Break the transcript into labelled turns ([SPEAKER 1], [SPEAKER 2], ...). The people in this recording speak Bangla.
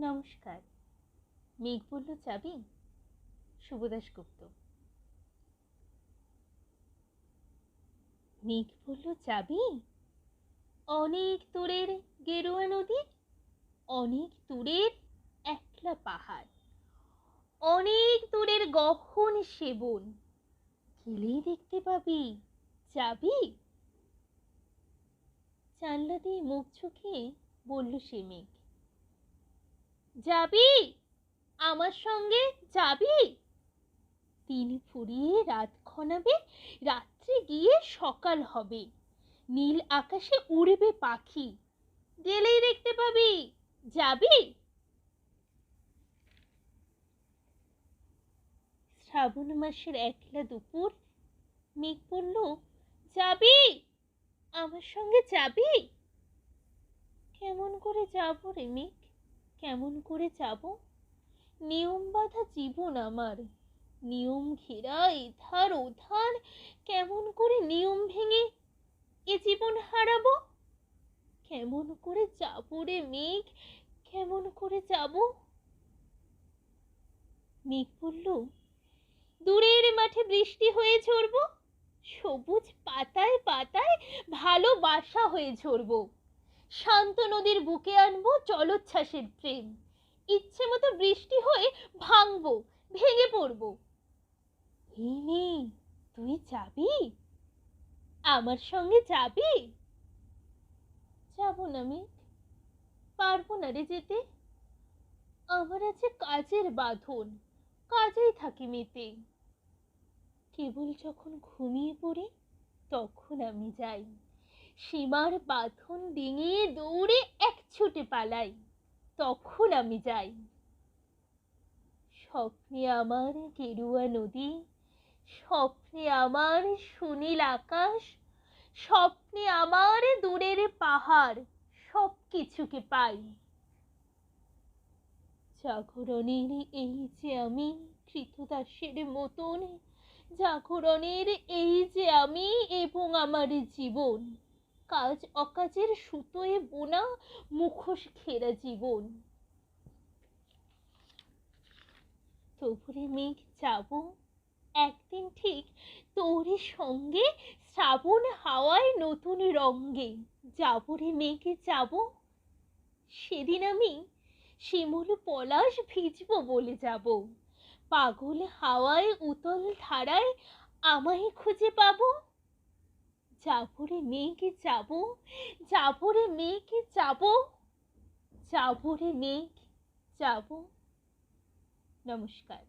[SPEAKER 1] নমস্কার। মেঘ বলল চাবি শুভদাস গুপ্ত। মেঘ বলল চাবি অনেক দূরের গেরুয়া নদী, অনেক দূরের একলা পাহাড়, অনেক দূরের গহন সেবন, গেলেই দেখতে পাবি। যাবি? জানলা দিয়ে মুখ ঝুঁকিয়ে বলল সে মেঘ। যাবি? আমার সঙ্গে যাবি? দিন ফুরিয়ে রাত ক্ষণাবে রাত্রে গিয়ে সকাল হবে। নীল আকাশে উড়বে পাখি। গেলেই দেখতে পাবি। যাবি? শ্রাবণ মাসের একলা দুপুর। মেঘ বলল, যাবি? আমার সঙ্গে যাবি? কেমন করে যাব রে মেঘ? কেমন করে যাব? নিয়ম বাঁধা জীবন আমার। নিয়ম ঘেরা, এধার, ওধার, কেমন করে নিয়ম ভেঙে এ জীবন হারাবো? কেমন করে যাব রে মেঘ? কেমন করে যাব? মেঘ বলল, দূরের মাঠে বৃষ্টি হয়ে ঝরব, সবুজ পাতায় পাতায় ভালোবাসা হয়ে ঝরব। শান্ত নদীর বুকে আনব জলোচ্ছ্বাসের প্রেম। ইচ্ছে মতো বৃষ্টি হয়ে ভাঙবো, ভেঙে পড়ব। এই মেয়ে তুই যাবি? আমার সঙ্গে যাবি? যাব না মেঘ, পারব না রে যেতে। আমার আছে কাজের বাঁধন, কাজেই থাকি মেতে। কেবল যখন ঘুমিয়ে পড়ি, তখন আমি যাই। সীমার বাঁধন ডিঙিয়ে দৌড়ে এক ছুটে পালাই। তখন আমি যাই। স্বপ্নে আমার গেরুয়া নদী, স্বপ্নে আমার সুনীল আকাশ, স্বপ্নে আমার দূরের পাহাড় সব কিছুকে পাই। জাগরণের এই যে আমি কৃতদাসের মতন, জাগরণের এই যে আমি এবং আমার জীবন কাজ অকাজের সুতোয় বোনা মুখোশ ঘেরা জীবন। তবুরে মেঘ যাব, একদিন ঠিক তোরই সঙ্গে শ্রাবণ হাওয়ায় নতুন রঙ্গে যাবরে মেঘে যাব, সেদিন আমি শিমুল পলাশ ভিজব বলে যাব। পাগল হাওয়ায় উতল ধারায় আমায় খুঁজে পাবো যাবরে যাব যাব যাবরে যাব যাব মেয়েকে যাব নমস্কার।